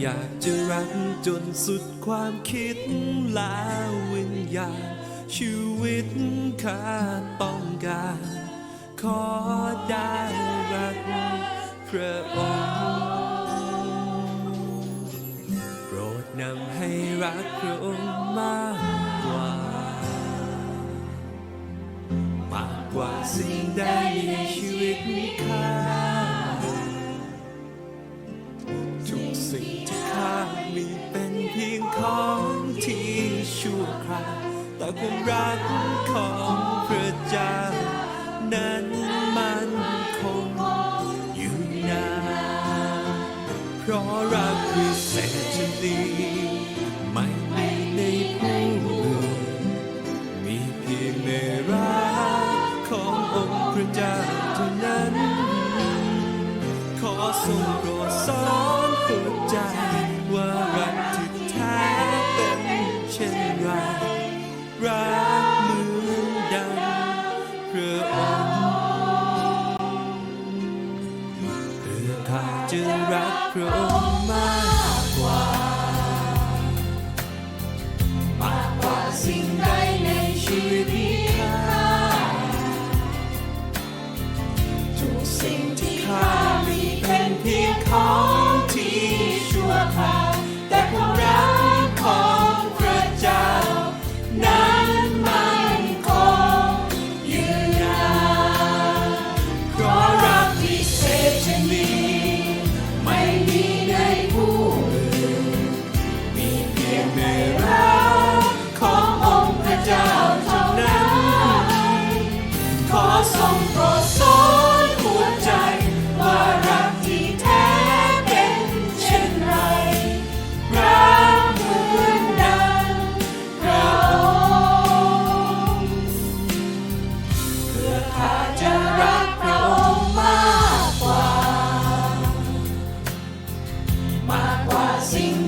อยากจะรักจนสุดความคิดแล้ววิญญาณชีวิตข้าต้องการ ขอได้รักพระองค์โปรดนำให้รักพระองค์มากกว่า มากกว่าสิ่งใดในชีวิตข้า สิ่งที่ข้ามีเป็นเพียงของที่ชั่วคราวแต่ความรักของพระเจ้านั้นมันคงอยู่นานเพราะรักวิเศษชนดีไม่มีในผู้อื่นมีเพียงในรักขององค์พระเจ้าเท่านั้น จะรักพระองค์มากกว่ามากกว่าสิ่ง sing.